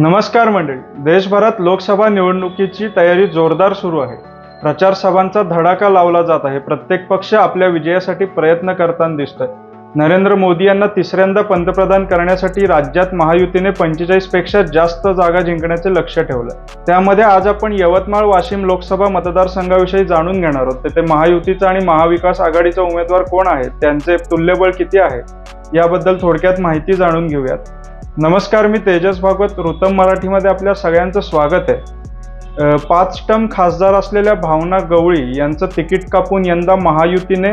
नमस्कार मंडळी. देशभरात लोकसभा निवडणुकीची तयारी जोरदार सुरू आहे. प्रचार सभांचा धडाका लावला जात आहे. प्रत्येक पक्ष आपल्या विजयासाठी प्रयत्न करताना दिसतोय. नरेंद्र मोदी यांना तिसऱ्यांदा पंतप्रधान करण्यासाठी राज्यात महायुतीने पंचेचाळीसपेक्षा जास्त जागा जिंकण्याचे लक्ष ठेवलं. त्यामध्ये आज आपण यवतमाळ वाशिम लोकसभा मतदारसंघाविषयी जाणून घेणार आहोत. तेथे महायुतीचा आणि महाविकास आघाडीचा उमेदवार कोण आहेत त्यांचे तुल्यबळ किती आहे? याबद्दल थोडक्यात माहिती जाणून घेऊयात. नमस्कार मी तेजस भागवत. ऋतम मराठीमध्ये आपल्या सगळ्यांचं स्वागत आहे. पाच टर्म खासदार असलेल्या भावना गवळी यांचं तिकीट कापून यंदा महायुतीने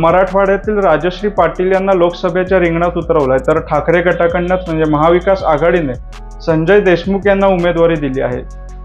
मराठवाड्यातील राजश्री पाटील यांना लोकसभेच्या रिंगणात उतरवलं आहे तर ठाकरे गटाकडनंच म्हणजे महाविकास आघाडीने संजय देशमुख यांना उमेदवारी दिली आहे.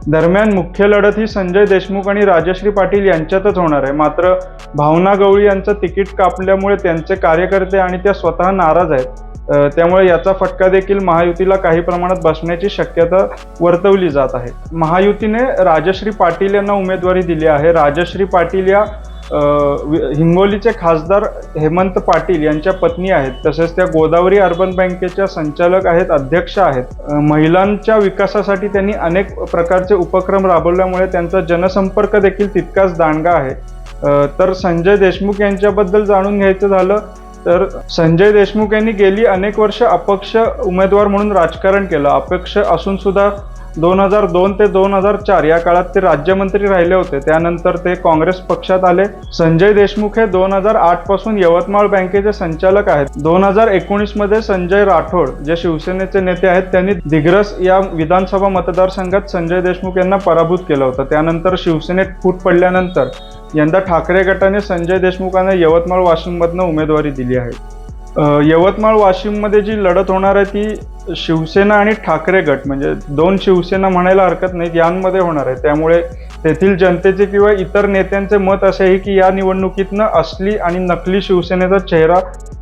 दरम्यान मुख्य लढत ही संजय देशमुख आणि राजश्री पाटील यांच्यातच होणार आहे. मात्र भावना गवळी यांचं तिकीट कापल्यामुळे त्यांचे कार्यकर्ते आणि त्या स्वतः नाराज आहेत. त्यामुळे याचा फटका देखील महायुतीला काही प्रमाणात बसण्याची शक्यता वर्तवली जात आहे. महायुतीने राजश्री पाटील यांना उमेदवारी दिली आहे. राजश्री पाटील या वि- हिंगोलीचे खासदार हेमंत पाटील यांच्या पत्नी आहेत. तसेच त्या गोदावरी अर्बन बँकेच्या संचालक आहेत अध्यक्ष आहेत. महिलांच्या विकासासाठी त्यांनी अनेक प्रकारचे उपक्रम राबवल्यामुळे त्यांचा जनसंपर्क देखील तितकाच दांडगा आहे. तर संजय देशमुख यांच्याबद्दल जाणून घ्यायचं झालं तर संजय देशमुख यांनी गेली अनेक वर्ष अपक्ष उमेदवार म्हणून राजकारण केलं. अपक्ष असून सुद्धा दोन हजार दोन ते दोन हजार चार या काळात ते राज्यमंत्री राहिले होते. त्यानंतर ते काँग्रेस पक्षात आले. संजय देशमुख हे दोन हजार आठपासून यवतमाळ बँकेचे संचालक आहेत. दोन हजार एकोणीसमध्ये संजय राठोड जे शिवसेनेचे नेते आहेत त्यांनी दिग्रस या विधानसभा मतदारसंघात संजय देशमुख यांना पराभूत केलं होतं. त्यानंतर शिवसेनेत फूट पडल्यानंतर यंदा ठाकरे गटाने संजय देशमुखांना यवतमाळ वाशिममधनं उमेदवारी दिली आहे. यवतमाळ वाशिममध्ये जी लढत होणार आहे ती शिवसेना आणि ठाकरे गट म्हणजे दोन शिवसेना म्हणायला हरकत नाही यांमध्ये होणार आहे. त्यामुळे तेथील जनतेचे किंवा इतर नेत्यांचे मत असे आहे की या निवडणुकीतनं असली आणि नकली शिवसेनेचा चेहरा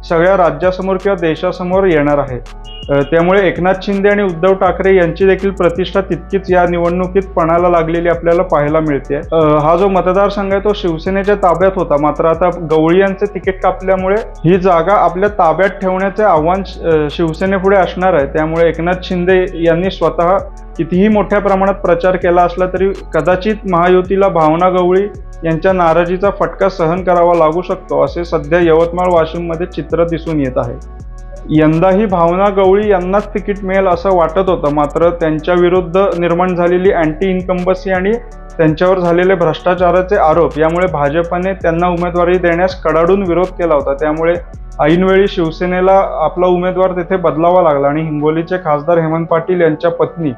सगळ्या राज्यासमोर किंवा देशासमोर येणार आहे. त्यामुळे एकनाथ शिंदे आणि उद्धव ठाकरे यांची देखील प्रतिष्ठा तितकीच या निवडणुकीत पणाला लागलेली आपल्याला पाहायला मिळते. हा जो मतदारसंघ आहे तो शिवसेनेच्या ताब्यात होता. मात्र आता गवळी यांचे तिकीट कापल्यामुळे ही जागा आपल्या ताब्यात ठेवण्याचे आव्हान शिवसेनेपुढे असणार आहे. त्यामुळे एकनाथ शिंदे यांनी स्वतः कितीही मोठ्या प्रमाणात प्रचार केला असला तरी कदाचित महायुतीला भावना गवळी यांच्या नाराजीचा फटका सहन करावा लागू शकतो असे सध्या यवतमाळ वाशिममध्ये चित्र दिसून येत आहे. यंदाही भावना गवळी यांनाच तिकीट मिळेल असं वाटत होतं. मात्र त्यांच्या विरुद्ध निर्माण झालेली अँटी इन्कम्बसी आणि त्यांच्यावर झालेले भ्रष्टाचाराचे आरोप यामुळे भाजपने त्यांना उमेदवारी देण्यास कडाडून विरोध केला होता. त्यामुळे ऐनवेळी शिवसेनेला आपला उमेदवार तिथे बदलावा लागला आणि हिंगोलीचे खासदार हेमंत पाटील यांच्या पत्नी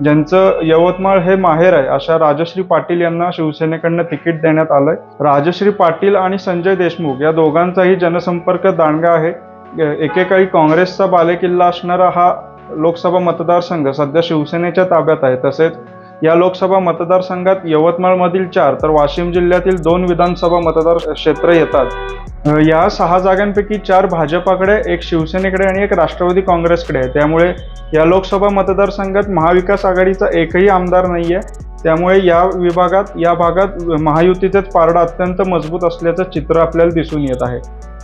ज्यांचं यवतमाळ हे माहेर आहे अशा राजश्री पाटील यांना शिवसेनेकडनं तिकीट देण्यात आलंय. राजश्री पाटील आणि संजय देशमुख या दोघांचाही जनसंपर्क दांडगा आहे. एकेकाळी काँग्रेसचा बालेकिल्ला असणारा हा लोकसभा मतदारसंघ सध्या शिवसेनेच्या ताब्यात आहे. तसेच या लोकसभा मतदारसंघात यवतमाळमधील चार तर वाशिम जिल्ह्यातील दोन विधानसभा मतदार क्षेत्र येतात. या सहा जागांपैकी चार भाजपाकडे एक शिवसेनेकडे आणि एक राष्ट्रवादी काँग्रेसकडे आहे. त्यामुळे या लोकसभा मतदारसंघात महाविकास आघाडीचा एकही आमदार नाही आहे त्यामुळे या विभागात या भागात महायुतीचेच पारडं अत्यंत मजबूत असल्याचं चित्र आपल्याला दिसून येत आहे.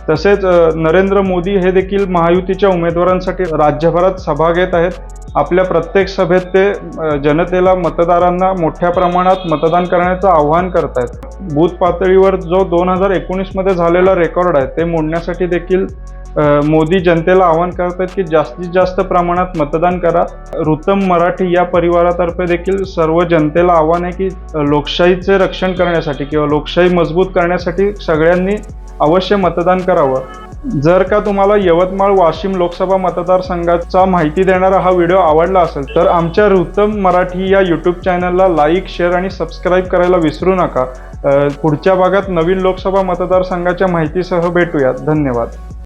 तसेच नरेंद्र मोदी हे देखील महायुतीच्या उमेदवारांसाठी राज्यभरात सभा घेत आहेत. आपल्या प्रत्येक सभेत ते जनतेला मतदारांना मोठ्या प्रमाणात मतदान करण्याचं आवाहन करत आहेत. बूथ पातळीवर जो दोन हजार एकोणीसमध्ये झालेला रेकॉर्ड आहे ते मोडण्यासाठी देखील मोदी जनतेला आवाहन करत आहेत की जास्तीत जास्त प्रमाणात मतदान करा. ऋतम मराठी या परिवारातर्फे देखील सर्व जनतेला आव्हान आहे की लोकशाहीचे रक्षण करण्यासाठी किंवा लोकशाही मजबूत करण्यासाठी सगळ्यांनी अवश्य मतदान करावं. जर का तुम्हाला यवतमाळ वाशिम लोकसभा मतदारसंघाचा माहिती देणारा हा व्हिडिओ आवडला असेल तर आमच्या ऋतम मराठी या यूट्यूब चॅनलला लाईक शेअर आणि सबस्क्राईब करायला विसरू नका. पुढच्या भागात नवीन लोकसभा मतदारसंघाच्या माहितीसह भेटूयात. धन्यवाद.